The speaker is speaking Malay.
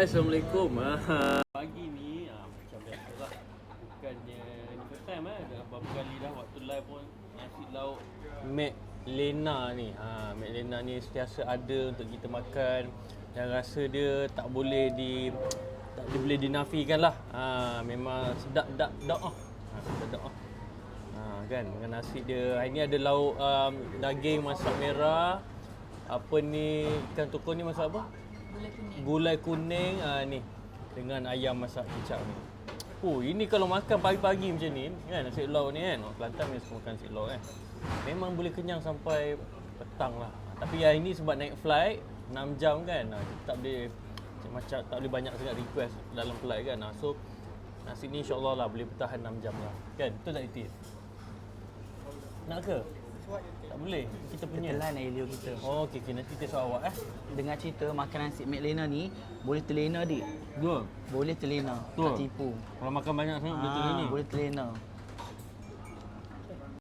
Hai, Assalamualaikum. Ah, Pagi ni ah, macam biasa lah. Bukannya ni first time eh. Dah berapa kali dah waktu live pun nasi lauk Mac Lena ni. Ha, Mac Lena ni sentiasa ada untuk kita makan dan rasa dia tak boleh di tak dia boleh dinafikan lah. Ha, memang sedap dak dak ah. Ha, sedap dak ah. Ha, kan dengan nasi dia. Hari ni ada lauk um, daging masak merah. Apa ni ikan tukul ni masak apa? Gulai kuning. Gulai kuning ah ni dengan ayam masak kicap ni. Oh, ini kalau makan pagi-pagi macam ni kan nasi lauk ni kan. Orang Kelantan memang suka makan nasi lauk kan. Memang boleh kenyang sampai petang lah. Tapi yang ini sebab naik flight 6 jam kan. Ah, tak boleh macam tak boleh banyak sangat request dalam flight kan. Ah, so nasi ni insya-Allah lah boleh bertahan 6 jam lah. Kan? Betul tak Itik? Nak ke? Tak boleh. Kita punya. Ketelan Elio kita. Oh, okey okey nanti test awak eh. Dengar cerita makan nasi McLena ni boleh terlena dik. Dua. Boleh terlena. Betul. Tak tipu. Kalau makan banyak sangat boleh Ah, terlena. Boleh terlena.